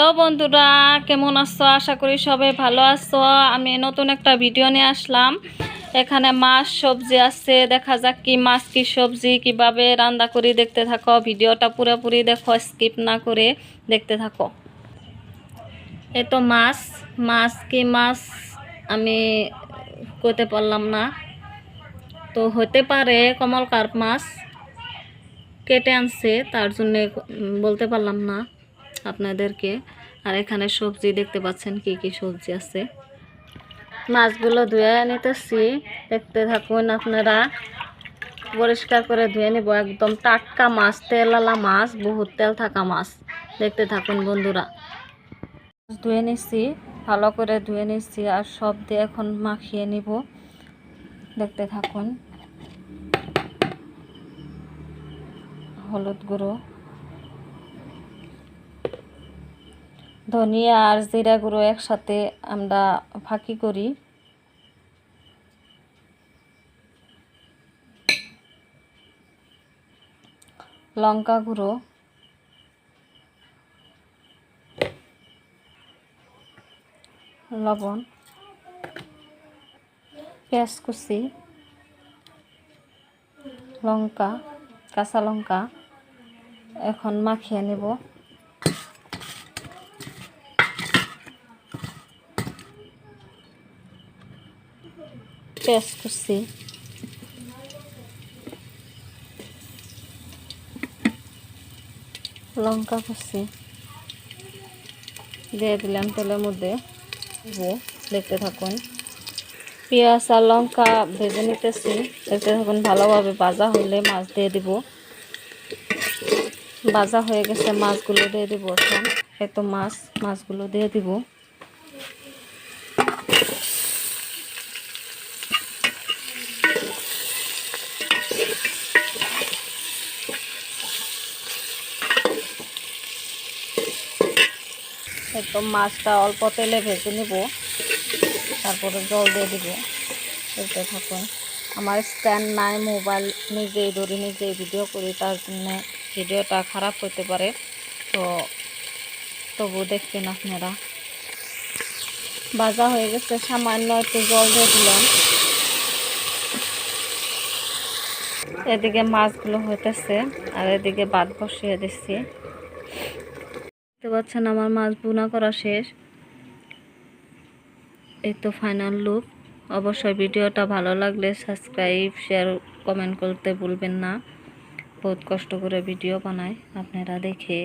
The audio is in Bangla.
হ্যালো বন্ধুরা, কেমন আছো? আশা করি সবাই ভালো আছো। আমি নতুন একটা ভিডিও নিয়ে আসলাম। এখানে মাছ সবজি আছে, দেখা যাক কি মাছ, কি সবজি, কীভাবে রান্না করি দেখতে থাকো। ভিডিওটা পুরোপুরি দেখো, স্কিপ না করে দেখতে থাকো। এ তো মাছ মাছ কি মাছ আমি করতে পারলাম না। তো হতে পারে কমল কার্প মাছ কেটে আনছে, তার জন্যে বলতে পারলাম না। আপনাদেরকে। আর এখানে সবজি দেখতে পাচ্ছেন কি কি সবজি আছে। মাছগুলো ধুয়ে নিতেছি। দেখতে থাকুন আপনারা। পরিষ্কার করে ধুয়ে নিব। একদম টাটকা মাছ, তেলালা মাছ, বহুত তেল থাকা মাছ। দেখতে থাকুন বন্ধুরা। ধুয়ে নিচ্ছি ভালো করে ধুয়ে নিচ্ছি আর সব দিয়ে এখন মাখিয়ে নিব। দেখতে থাকুন। হলুদ গুঁড়ো। ধনিয়া আর জিরা গুঁড়ো একসাথে আমরা ফাঁকি করি। লঙ্কা গুঁড়ো। লবণ। পেঁয়াজ কুচি। লঙ্কা, কাঁচা লঙ্কা। এখন মাখিয়ে নেব। পেঁয়াজ কুচি লঙ্কা কুচি দিয়ে দিলাম তেলের মধ্যে দেখতে থাকুন। পেঁয়াজ আর লঙ্কা ভেজে নিতেছি দেখতে থাকুন, ভালোভাবে ভাজা হলে মাছ দিয়ে দিব। ভাজা হয়ে গেছে, মাছগুলো দিয়ে দিব এখন। এত মাছ, মাছগুলো দিয়ে দিব। একদম মাছটা অল্প তেলে ভেজে নিব। তারপরে জল দিয়ে দিব। দেখতে থাকুন, আমার স্ট্যান্ড নাই, মোবাইল নিজেই ধরে নিজেই ভিডিও করি, তার জন্য ভিডিওটা খারাপ হতে পারে। তো তবু দেখবেন আপনারা। ভাজা হয়ে গেছে, সামান্য একটু জল দিয়ে দিলাম। এদিকে মাছগুলো হইতেছে, আর এদিকে ভাত বসিয়ে দিচ্ছি। দেখতে পাচ্ছেন আমার মাছ বোনা করা শেষ। এই তো ফাইনাল লুক অবশ্যই ভিডিওটা ভালো লাগলে সাবস্ক্রাইব শেয়ার কমেন্ট করতে ভুলবেন না। বহুত কষ্ট করে ভিডিও বানাই আপনারা দেখে।